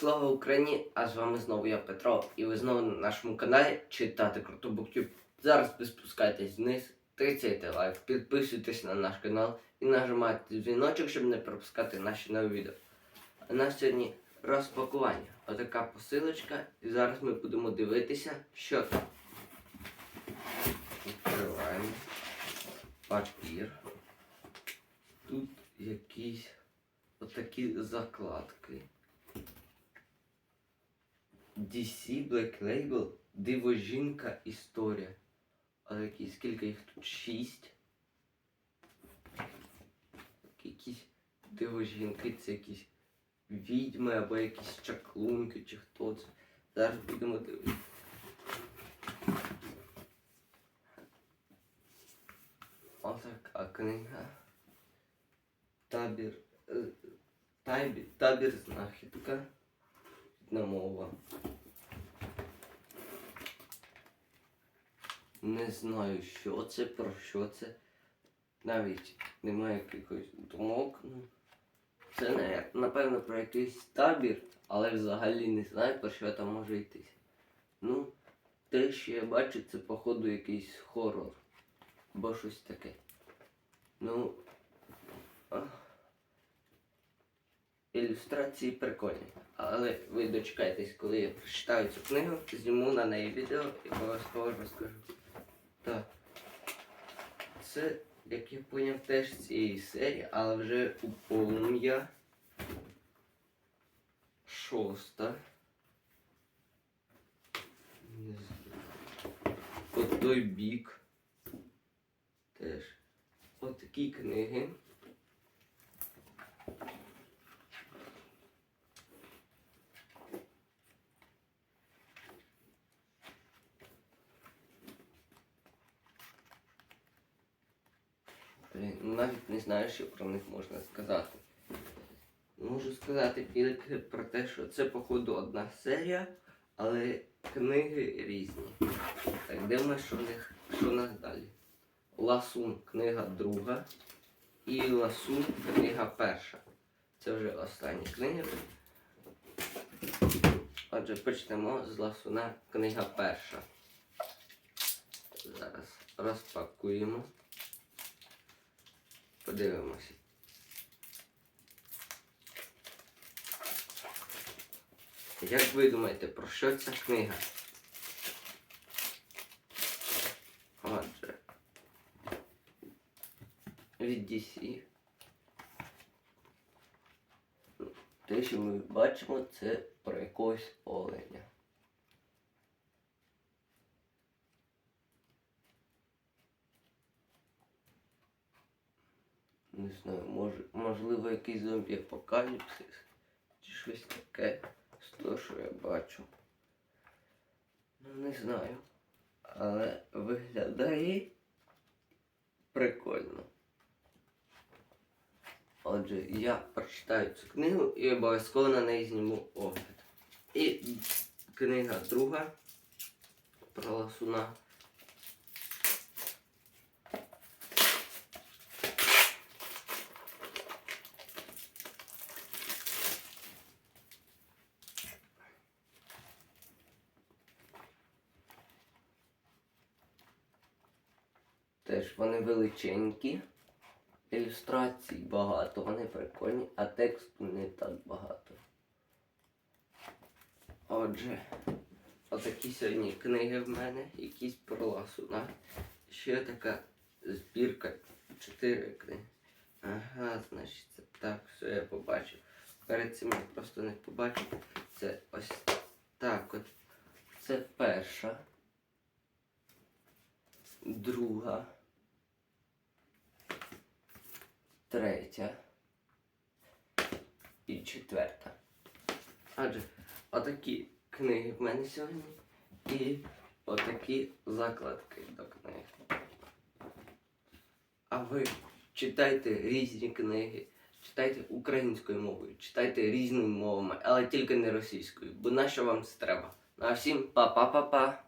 Слава Україні! А з вами знову я Петро, і ви знову на нашому каналі читати Круто Буктюб. Зараз ви спускайтесь вниз, тицяйте лайк, підписуйтесь на наш канал і нажимайте дзвіночок, щоб не пропускати наші нові відео. А у нас сьогодні розпакування. Отака посилочка, і зараз ми будемо дивитися, що там. Відкриваємо папір. Тут якісь отакі закладки. DC Black Label Диво жінка історія. Але які, скільки їх тут? Шість. Якісь диво жінки, це якісь відьми або якісь чаклунки чи хто це. Зараз будемо дивитися. Отака книга. Табір. е, Табір, табір знахідка. Одна мова. Не знаю, що це, про що це. Навіть немає якихось думок. Ну, це напевно про якийсь табір, але взагалі не знаю, про що там може йтись. Ну, те, що я бачу, це походу якийсь хорор. Або щось таке. Ну. Ілюстрації прикольні. Але ви дочекайтесь, коли я прочитаю цю книгу, зніму на неї відео і обов'язково розкажу. Так. Це, як я поняв, теж з цієї серії, але вже у полум'я. Шоста. Не. По той бік. Теж. Отакі книги. Ну, навіть не знаю, що про них можна сказати. Можу сказати тільки про те, що це, походу, одна серія, але книги різні. Так, дивимося, що в що у нас далі. Ласун книга друга і Ласун книга перша. Це вже останні книги. Отже, почнемо з Ласуна книга перша. Зараз розпакуємо. Подивимося. Як ви думаєте, про що ця книга? Отже. Від DC. Те, що ми бачимо, це про якогось оленя. Не знаю, може, можливо, якийсь зомбі апокаліпсис чи щось таке з того, що я бачу. Ну, не знаю. Але виглядає прикольно. Отже, я прочитаю цю книгу і обов'язково на неї зніму огляд. І книга друга про ласуна. Теж вони величенькі. Ілюстрацій багато, вони прикольні, а тексту не так багато. Отже, отакі сьогодні книги в мене, якісь про ласуна. Ще така збірка. Чотири книги. Ага, значить це так, все я побачив. Перед цим я просто не побачив. Це ось так от. Це перша. Друга. Третя. І четверта. Адже отакі книги в мене сьогодні. І отакі закладки до книг. А ви читайте різні книги, читайте українською мовою, читайте різними мовами, але тільки не російською, бо на що вам це треба? Ну а всім па-па-па-па!